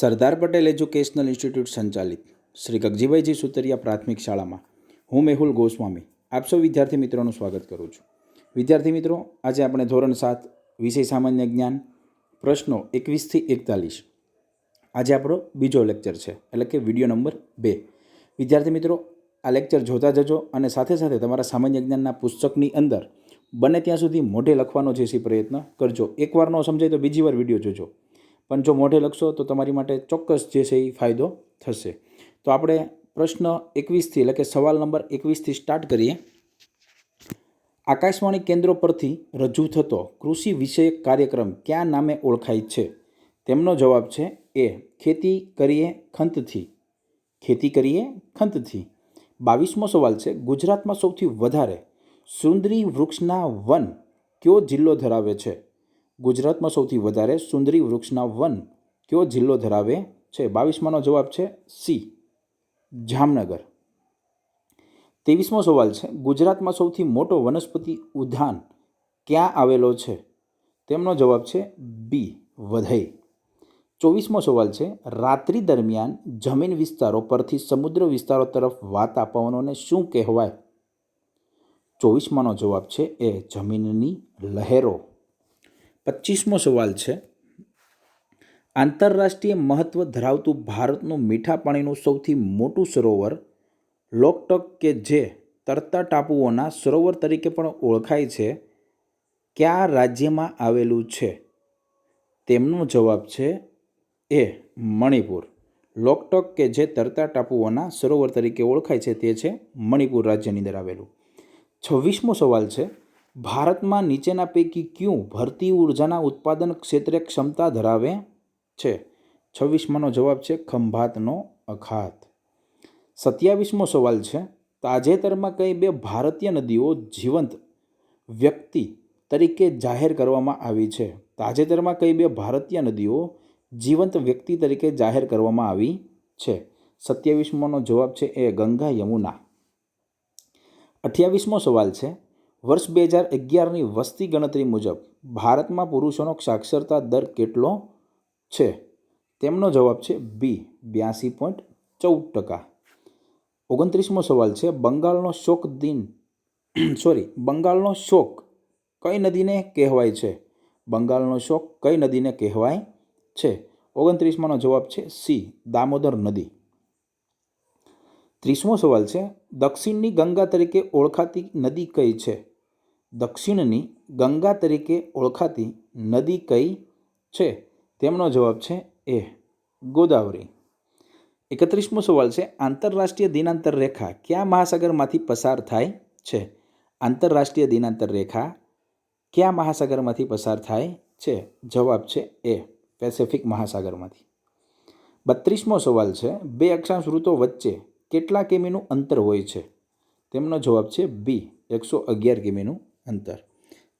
Sardar Patel educational institute સંચાલિત. શ્રી ગગજીભાઈજી સુતરિયા પ્રાથમિક શાળામાં. હું મેહુલ ગોસ્વામી. આપ સૌ વિદ્યાર્થી મિત્રોનું સ્વાગત કરું છું. વિદ્યાર્થી મિત્રો, આજે આપણે ધોરણ સાત, વિષય સામાન્ય જ્ઞાન, પ્રશ્નો એકવીસથી એકતાલીસ. આજે આપણો બીજો લેક્ચર છે, એટલે કે વીડિયો નંબર બે. વિદ્યાર્થી મિત્રો, આ લેક્ચર જોતા જજો અને સાથે સાથે તમારા સામાન્ય જ્ઞાનના પુસ્તકની અંદર બને ત્યાં સુધી મોઢે લખવાનો જે છે પ્રયત્ન કરજો. એકવાર ન સમજાય તો બીજી વાર વીડિયો જોજો. પણ જો મોઢે લખશો તો તમારી માટે ચોક્કસ જે છે એ ફાયદો થશે. તો આપણે પ્રશ્ન એકવીસથી એટલે કે સવાલ નંબર એકવીસથી સ્ટાર્ટ કરીએ. આકાશવાણી કેન્દ્રો પરથી રજૂ થતો કૃષિ વિષયક કાર્યક્રમ કયા નામે ઓળખાય છે? તેમનો જવાબ છે એ, ખેતી કરીએ ખંતથી. ખેતી કરીએ ખંતથી. બાવીસમો સવાલ છે, ગુજરાતમાં સૌથી વધારે સુંદરી વૃક્ષના વન કયો જિલ્લો ધરાવે છે? ગુજરાતમાં સૌથી વધારે સુંદરી વૃક્ષના વન કયો જિલ્લો ધરાવે છે? બાવીસમાનો જવાબ છે સી, જામનગર. ત્રેવીસમો સવાલ છે, ગુજરાતમાં સૌથી મોટો વનસ્પતિ ઉદ્યાન ક્યાં આવેલો છે? તેમનો જવાબ છે બી, વધઈ. ચોવીસમો સવાલ છે, રાત્રિ દરમિયાન જમીન વિસ્તારો પરથી સમુદ્ર વિસ્તારો તરફ વાતા પવનોને શું કહેવાય? ચોવીસમાનો જવાબ છે એ જમીનની લહેરો. પચીસમો સવાલ છે. આંતરરાષ્ટ્રીય મહત્ત્વ ધરાવતું ભારતનું મીઠા પાણીનું સૌથી મોટું સરોવર, લોકટક કે જે તરતા ટાપુઓના સરોવર તરીકે પણ ઓળખાય છે, કયા રાજ્યમાં આવેલું છે? તેમનો જવાબ છે એ મણિપુર. લોકટક કે જે તરતા ટાપુઓના સરોવર તરીકે ઓળખાય છે તે છે મણિપુર રાજ્યની અંદર આવેલું. છવ્વીસમો સવાલ છે ભારતમાં નીચેના પૈકી ક્યું ભરતી ઉર્જાના ઉત્પાદન ક્ષેત્રે ક્ષમતા ધરાવે છે? છવ્વીસમાનો જવાબ છે ખંભાતનો અખાત. સત્યાવીસમો સવાલ છે, તાજેતરમાં કઈ બે ભારતીય નદીઓ જીવંત વ્યક્તિ તરીકે જાહેર કરવામાં આવી છે? તાજેતરમાં કઈ બે ભારતીય નદીઓ જીવંત વ્યક્તિ તરીકે જાહેર કરવામાં આવી છે? સત્યાવીસમોનો જવાબ છે એ ગંગા યમુના. અઠ્યાવીસમો સવાલ છે વર્ષ બે હજાર અગિયારની વસ્તી ગણતરી મુજબ ભારતમાં પુરુષોનો સાક્ષરતા દર કેટલો છે? તેમનો જવાબ છે બી, બ્યાસી પોઈન્ટ ચૌદ ટકા. ઓગણત્રીસમો સવાલ છે, બંગાળનો શોક દિન, સોરી, બંગાળનો શોક કઈ નદીને કહેવાય છે? બંગાળનો શોક કઈ નદીને કહેવાય છે? ઓગણત્રીસમાંનો જવાબ છે સી, દામોદર નદી. ત્રીસમો સવાલ છે, દક્ષિણની ગંગા તરીકે ઓળખાતી નદી કઈ છે? દક્ષિણની ગંગા તરીકે ઓળખાતી નદી કઈ છે? તેમનો જવાબ છે એ, ગોદાવરી. એકત્રીસમો સવાલ છે, આંતરરાષ્ટ્રીય દિનાંતર રેખા કયા મહાસાગરમાંથી પસાર થાય છે? આંતરરાષ્ટ્રીય દિનાંતર રેખા કયા મહાસાગરમાંથી પસાર થાય છે? જવાબ છે એ, પેસિફિક મહાસાગરમાંથી. બત્રીસમો સવાલ છે, બે અક્ષાંશ ઋતો વચ્ચે કેટલા કિમીનું અંતર હોય છે? તેમનો જવાબ છે બી, એકસો અગિયાર કિમીનું અંતર.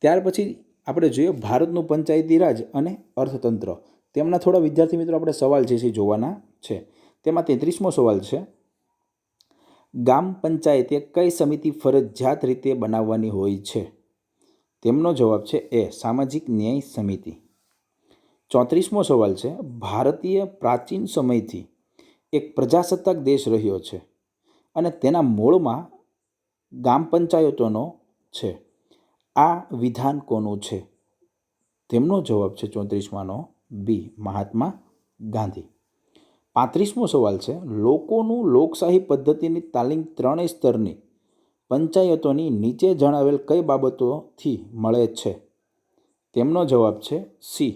ત્યાર પછી આપણે જોઈએ ભારતનું પંચાયતી રાજ અને અર્થતંત્ર. તેમના થોડા વિદ્યાર્થી મિત્રો આપણે સવાલ જે છે જોવાના છે. તેમાં તેત્રીસમો સવાલ છે, ગામ પંચાયતે કઈ સમિતિ ફરજિયાત રીતે બનાવવાની હોય છે? તેમનો જવાબ છે એ, સામાજિક ન્યાય સમિતિ. ચોત્રીસમો સવાલ છે, ભારતીય પ્રાચીન સમયથી એક પ્રજાસત્તાક દેશ રહ્યો છે અને તેના મૂળમાં ગામ પંચાયતોનો છે. આ વિધાન કોનું છે? તેમનો જવાબ છે ચોત્રીસમાંનો બી મહાત્મા ગાંધી. પાંત્રીસમો સવાલ છે, લોકોનું લોકશાહી પદ્ધતિની તાલીમ ત્રણેય સ્તરની પંચાયતોની નીચે જણાવેલ કઈ બાબતોથી મળે છે? તેમનો જવાબ છે સી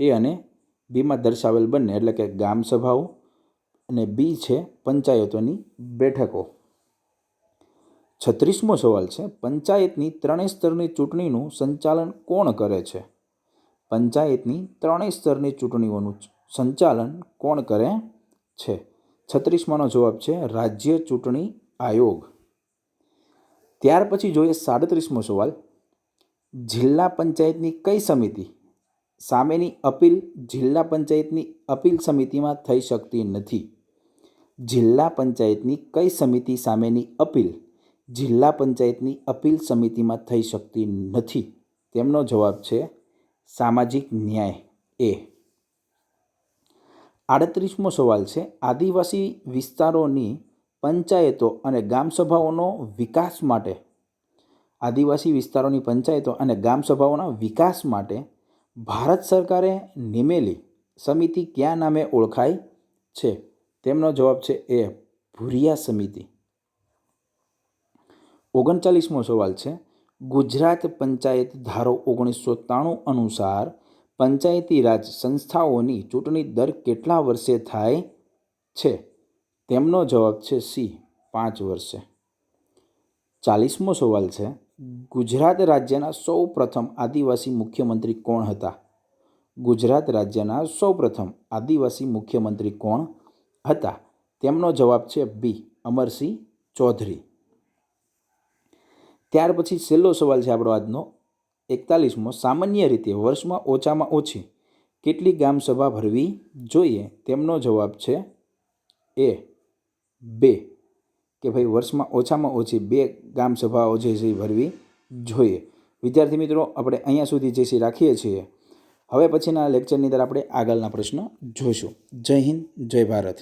એ અને બીમાં દર્શાવેલ બંને, એટલે કે ગામ સભાઓ અને બી છે પંચાયતોની બેઠકો. છત્રીસમો સવાલ છે, પંચાયતની ત્રણેય સ્તરની ચૂંટણીનું સંચાલન કોણ કરે છે? પંચાયતની ત્રણેય સ્તરની ચૂંટણીઓનું સંચાલન કોણ કરે છે? છત્રીસમાનો જવાબ છે, રાજ્ય ચૂંટણી આયોગ. ત્યાર પછી જોઈએ સાડત્રીસમો સવાલ. જિલ્લા પંચાયતની કઈ સમિતિ? સામેની અપીલ જિલ્લા પંચાયતની અપીલ સમિતિમાં થઈ શકતી નથી. જિલ્લા પંચાયતની કઈ સમિતિ સામેની અપીલ? જિલ્લા પંચાયતની અપીલ સમિતિમાં થઈ શકતી નથી. તેમનો જવાબ છે સામાજિક ન્યાય. એ. આડત્રીસમો સવાલ છે, આદિવાસી વિસ્તારોની પંચાયતો અને ગ્રામસભાઓનો વિકાસ માટે, આદિવાસી વિસ્તારોની પંચાયતો અને ગ્રામસભાઓના વિકાસ માટે ભારત સરકારે નિમેલી સમિતિ ક્યાં નામે ઓળખાય છે? તેમનો જવાબ છે એ, ભુરિયા સમિતિ. ઓગણચાલીસમો સવાલ છે. ગુજરાત પંચાયત ધારો ઓગણીસો ત્રાણું અનુસાર પંચાયતી રાજ સંસ્થાઓની ચૂંટણી દર કેટલા વર્ષે થાય છે? તેમનો જવાબ છે સી, પાંચ વર્ષે. ચાલીસમો સવાલ છે. ગુજરાત રાજ્યના સૌ પ્રથમ આદિવાસી મુખ્યમંત્રી કોણ હતા? ગુજરાત રાજ્યના સૌ પ્રથમ આદિવાસી મુખ્યમંત્રી કોણ હતા? તેમનો જવાબ છે બી, અમરસિંહ ચૌધરી. ત્યાર પછી છેલ્લો સવાલ છે આપણો આજનો. એકતાલીસમો, સામાન્ય રીતે વર્ષમાં ઓછામાં ઓછી કેટલી ગ્રામસભા ભરવી જોઈએ? તેમનો જવાબ છે એ બે. કે ભાઈ, વર્ષમાં ઓછામાં ઓછી બે ગ્રામસભાઓ જે છે ભરવી જોઈએ. વિદ્યાર્થી મિત્રો, આપણે અહીંયા સુધી જે છે રાખીએ છીએ. હવે પછીના લેક્ચરની અંદર આપણે આગળના પ્રશ્નો જોઈશું. જય હિન્દ, જય ભારત.